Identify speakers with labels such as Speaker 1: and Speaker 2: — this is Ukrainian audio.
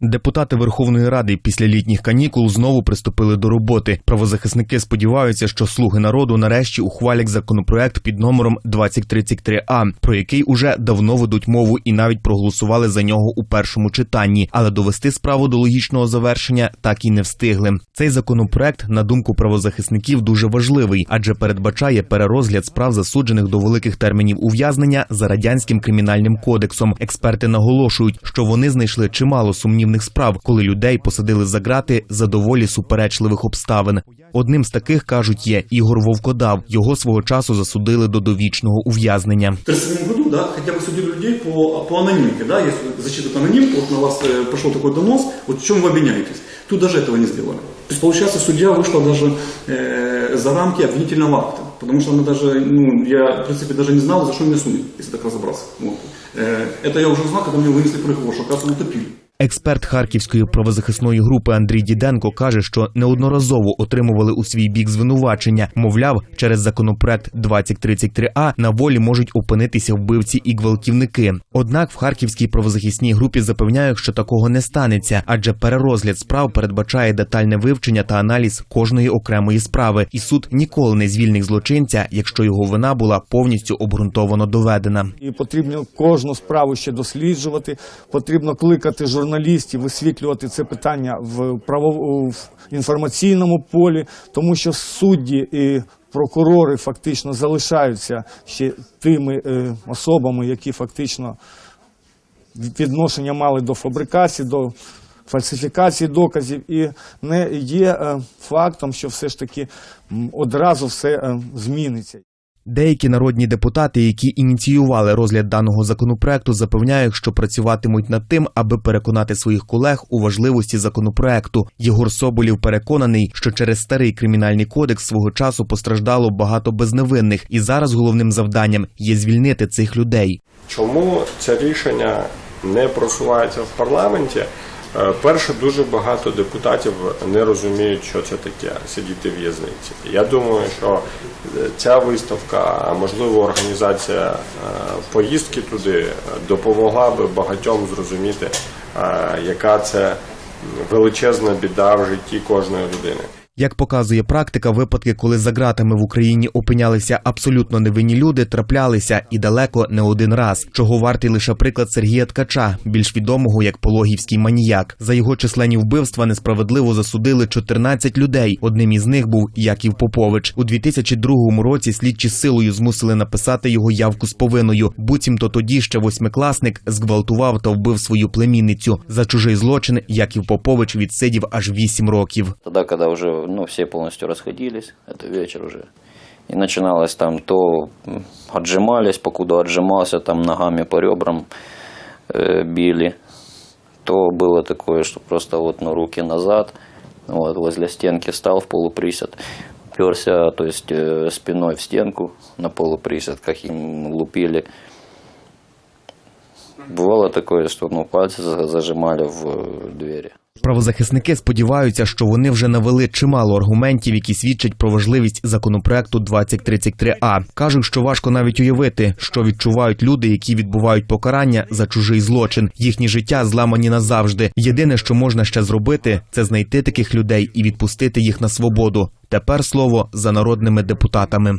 Speaker 1: Депутати Верховної Ради після літніх канікул знову приступили до роботи. Правозахисники сподіваються, що слуги народу нарешті ухвалять законопроект під номером 2033А, про який уже давно ведуть мову і навіть проголосували за нього у першому читанні, але довести справу до логічного завершення так і не встигли. Цей законопроект, на думку правозахисників, дуже важливий, адже передбачає перерозгляд справ засуджених до великих термінів ув'язнення за радянським кримінальним кодексом. Експерти наголошують, що вони знайшли чимало сумнівних справ, коли людей посадили за ґрати за доволі суперечливих обставин. Одним з таких кажуть є Ігор Вовкодав. Його свого часу засудили до довічного ув'язнення.
Speaker 2: В 1937 году, да, хотя бы судили людей по, по анонимке, да, если зачитывают анонимку, вот на вас э, пошел такой донос, вот в чем вы обвиняетесь. Тут даже этого не сделали. То есть, получается, судья вышла даже э, за рамки обвинительного акта, потому что она даже, ну, я, в принципе, даже не знала, за что меня судят, если так разобраться. Вот. Э, это я уже узнал, когда мне вынесли приговор, что, оказывается, утопили.
Speaker 1: Експерт Харківської правозахисної групи Андрій Діденко каже, що неодноразово отримували у свій бік звинувачення. Мовляв, через законопроект 2033А на волі можуть опинитися вбивці і гвалтівники. Однак в харківській правозахисній групі запевняють, що такого не станеться, адже перерозгляд справ передбачає детальне вивчення та аналіз кожної окремої справи, і суд ніколи не звільнить злочинця, якщо його вина була повністю обґрунтовано доведена.
Speaker 3: І потрібно кожну справу ще досліджувати. Потрібно кликати журналістів, висвітлювати це питання в право в інформаційному полі, тому що судді і прокурори фактично залишаються ще тими е, особами, які фактично відношення мали до фабрикації, до фальсифікації доказів, і не є е, фактом, що все ж таки одразу все е, зміниться.
Speaker 1: Деякі народні депутати, які ініціювали розгляд даного законопроекту, запевняють, що працюватимуть над тим, аби переконати своїх колег у важливості законопроекту. Єгор Соболєв переконаний, що через старий кримінальний кодекс свого часу постраждало багато безневинних, і зараз головним завданням є звільнити цих людей.
Speaker 4: Чому це рішення не просувається в парламенті? Е, Перше, дуже багато депутатів не розуміють, що це таке сидіти в в'язниці. Я думаю, що е, ця виставка, а можливо організація е, поїздки туди допомогла би багатьом зрозуміти, яка це величезна біда в житті кожної людини.
Speaker 1: Як показує практика, випадки, коли за ґратами в Україні опинялися абсолютно невинні люди, траплялися і далеко не один раз. Чого вартий лише приклад Сергія Ткача, більш відомого як пологівський маніяк. За його численні вбивства несправедливо засудили 14 людей. Одним із них був Яків Попович. У 2002 році слідчі силою змусили написати його явку з повинною. Буцімто тоді ще восьмикласник зґвалтував та вбив свою племінницю. За чужий злочин Яків Попович відсидів аж 8 років.
Speaker 5: Тогда, когда уже ну, все полностью расходились, это вечер уже, и начиналось там то м, отжимались, покуда отжимался, там ногами по ребрам э, били, то было такое, что просто вот ну, руки назад, вот, возле стенки стал в полуприсед, перся, то есть э, спиной в стенку на полуприсед, как им лупили. Бывало такое, что ну, пальцы за- зажимали в э, двери.
Speaker 1: Правозахисники сподіваються, що вони вже навели чимало аргументів, які свідчать про важливість законопроекту 2033А. кажуть, що важко навіть уявити, що відчувають люди, які відбувають покарання за чужий злочин. Їхні життя зламані назавжди. Єдине, що можна ще зробити, це знайти таких людей і відпустити їх на свободу. Тепер слово за народними депутатами.